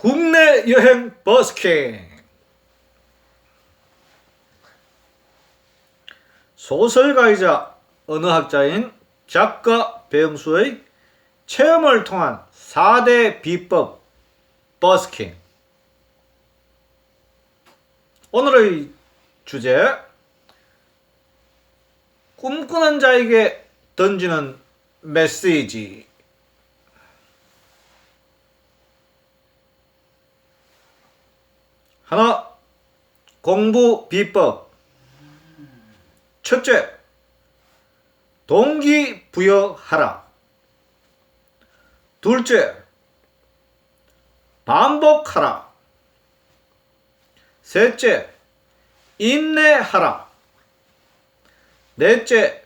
국내 여행 버스킹. 소설가이자 언어학자인 작가 배영수의 체험을 통한 4대 비법 버스킹. 오늘의 주제 꿈꾸는 자에게 던지는 메시지 하나 공부 비법. 첫째 동기부여하라. 둘째 반복하라. 셋째 인내하라. 넷째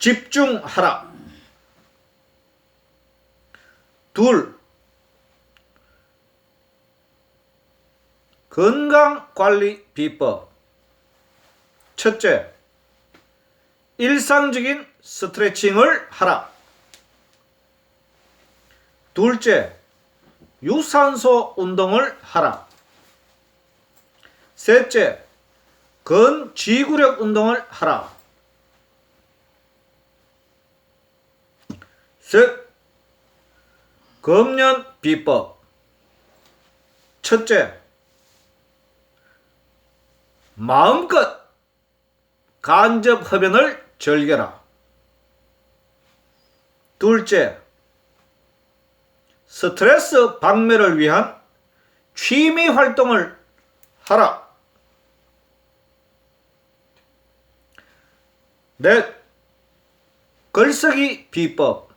집중하라. 둘 건강관리 비법. 첫째 일상적인 스트레칭을 하라. 둘째 유산소 운동을 하라. 셋째 근지구력 운동을 하라. 셋 금연 비법. 첫째 마음껏 간접 흡연을 즐겨라. 둘째, 스트레스 방면을 위한 취미 활동을 하라. 넷, 글쓰기 비법.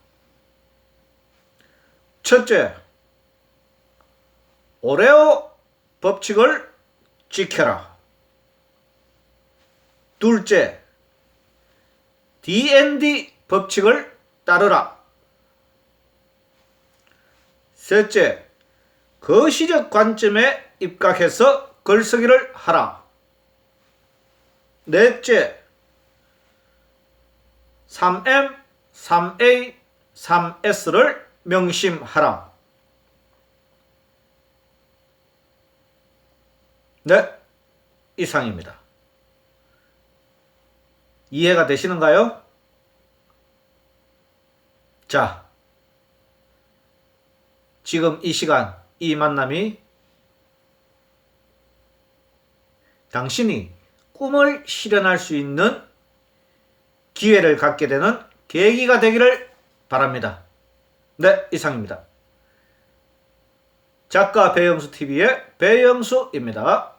첫째, 오레오 법칙을 지켜라. 둘째, D&D 법칙을 따르라. 셋째, 거시적 관점에 입각해서 글쓰기를 하라. 넷째, 3M, 3A, 3S를 명심하라. 네, 이상입니다. 이해가 되시는가요? 자, 지금 이 시간, 이 만남이 당신이 꿈을 실현할 수 있는 기회를 갖게 되는 계기가 되기를 바랍니다. 네, 이상입니다. 작가 배영수 TV의 배영수입니다.